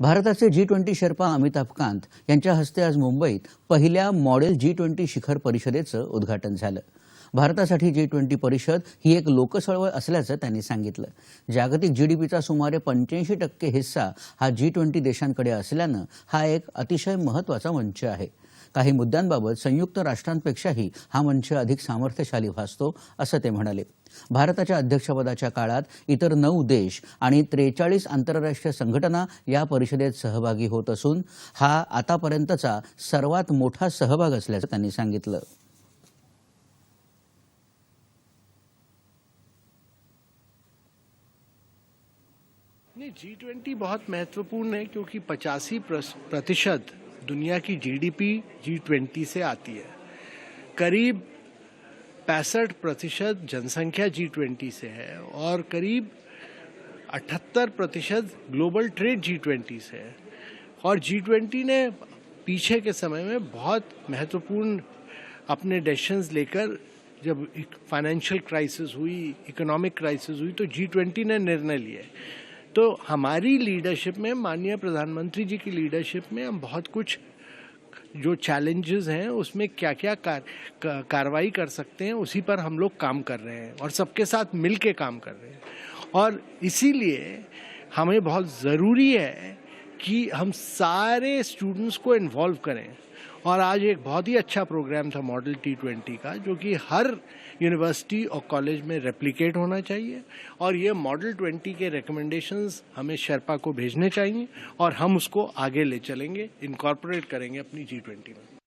भारताचे G twenty sherpa Amitabh Kant यांच्या हस्ते आज मुंबईत पहिल्या मॉडेल जी ट्वेंटी शिखर परिषदेचं उद्घाटन झालं. भारतासाठी जी ट्वेंटी परिषद ही एक लोकचळवळ असल्याचं त्यांनी सांगितलं. जागतिक जीडीपीचा सुमारे पंच्याऐंशी टक्के हिस्सा हा जी ट्वेंटी देशांकडे असल्यानं हा एक अतिशय महत्त्वाचा मंच आहे. काही मुद्द्यांबाबत संयुक्त राष्ट्रांपेक्षाही हा मंच अधिक सामर्थ्यशाली भासतो असं ते म्हणाले. भारताच्या अध्यक्षपदाच्या काळात इतर नऊ देश आणि त्रेचाळीस आंतरराष्ट्रीय संघटना या परिषदेत सहभागी होत असून हा आतापर्यंतचा सर्वात मोठा सहभाग असल्याचं त्यांनी सांगितलं. नहीं जी ट्वेंटी बहुत महत्त्वपूर्ण है क्योंकि पचासी प्रतिशत दुनिया की जीडीपी जी ट्वेंटी से आती है। करीब पैंसठ प्रतिशत जनसंख्या जी ट्वेंटी से है और करीब अठहत्तर प्रतिशत ग्लोबल ट्रेड जी ट्वेंटी से है। और जी ट्वेंटी ने पीछे के समय में बहुत महत्वपूर्ण अपने डिसीजंस लेकर जब फाइनेंशियल क्राइसिस हुई इकोनॉमिक क्राइसिस हुई तो जी ट्वेंटी ने निर्णय लिए तो हमारी लीडरशिप में, माननीय प्रधानमंत्री जी की लीडरशिप में हम बहुत कुछ जो चैलेंजेस हैं उसमें क्या क्या कार, कार्रवाई कर सकते हैं उसी पर हम लोग काम कर रहे हैं और सबके साथ मिल काम कर रहे हैं। और इसीलिए हमें बहुत ज़रूरी है कि हम सारे स्टूडेंट्स को इन्वॉल्व करें। और आज एक बहुत ही अच्छा प्रोग्राम था मॉडल टी ट्वेंटी का, जो कि हर यूनिवर्सिटी और कॉलेज में रेप्लिकेट होना चाहिए और ये मॉडल ट्वेंटी के रिकमेंडेशंस हमें शर्पा को भेजने चाहिए और हम उसको आगे ले चलेंगे इनकॉर्पोरेट करेंगे अपनी जी ट्वेंटी में।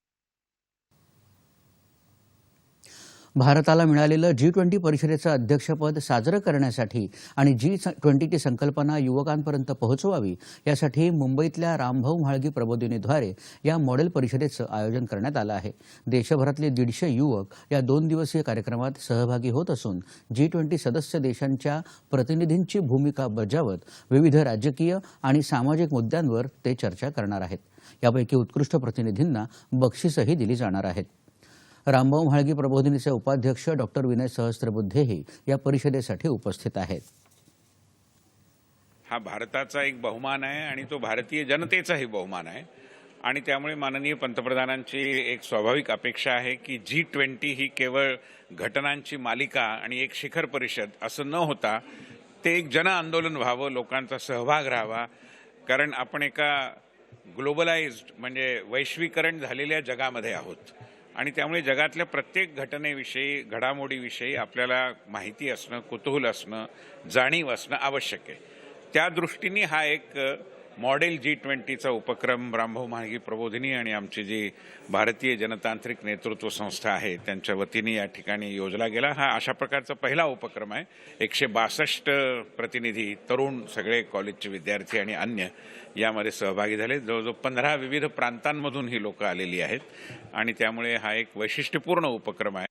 भारताला मिळालेलं जी ट्वेंटी परिषदेचं अध्यक्षपद साजरं करण्यासाठी आणि जी ट्वेंटीची संकल्पना युवकांपर्यंत पोहोचवावी यासाठी मुंबईतल्या रामभाऊ म्हाळगी प्रबोधिनीद्वारे या मॉडेल परिषदेचं आयोजन करण्यात आलं आहे. देशभरातले दीडशे युवक या दोन दिवसीय कार्यक्रमात सहभागी होत असून जी ट्वेंटी सदस्य देशांच्या प्रतिनिधींची भूमिका बजावत विविध राजकीय आणि सामाजिक मुद्द्यांवर ते चर्चा करणार आहेत. यापैकी उत्कृष्ट प्रतिनिधींना बक्षीसही दिली जाणार आहेत. रामभाऊ म्हाळगी प्रबोधिनीचे उपाध्यक्ष डॉक्टर विनय सहस्त्रबुद्धेही या परिषदेसाठी उपस्थित आहेत. हा भारताचा एक बहुमान आहे आणि तो भारतीय जनतेचाही बहुमान आहे. आणि त्यामुळे माननीय पंतप्रधानांची एक स्वाभाविक अपेक्षा आहे की जी ट्वेंटी ही केवळ घटनांची मालिका आणि एक शिखर परिषद असं न होता ते एक जन आंदोलन व्हावं लोकांचा सहभाग राहावा. कारण आपण एका ग्लोबलाइज्ड म्हणजे वैश्वीकरण झालेल्या जगामध्ये आहोत. आणि त्यामुळे जगातल्या प्रत्येक घटनेविषयी घडामोडीविषयी आपल्याला माहिती असणं कुतूहल असणं जाणीव असणं आवश्यक आहे. त्या दृष्टीने हा एक मॉडेल जी ट्वेंटीचा उपक्रम रामभाऊ म्हाळगी प्रबोधिनी आणि आमची जी भारतीय जनतांत्रिक नेतृत्व संस्था आहे त्यांच्या वतीने या ठिकाणी योजला गेला. हा अशा प्रकारचा पहिला उपक्रम आहे. एकशे बासष्ट प्रतिनिधी तरुण सगळे कॉलेजचे विद्यार्थी आणि अन्य यामध्ये सहभागी झाले. जवळजवळ पंधरा विविध प्रांतांमधून ही लोकं आलेली आहेत. आणि त्यामुळे हा एक वैशिष्ट्यपूर्ण उपक्रम आहे.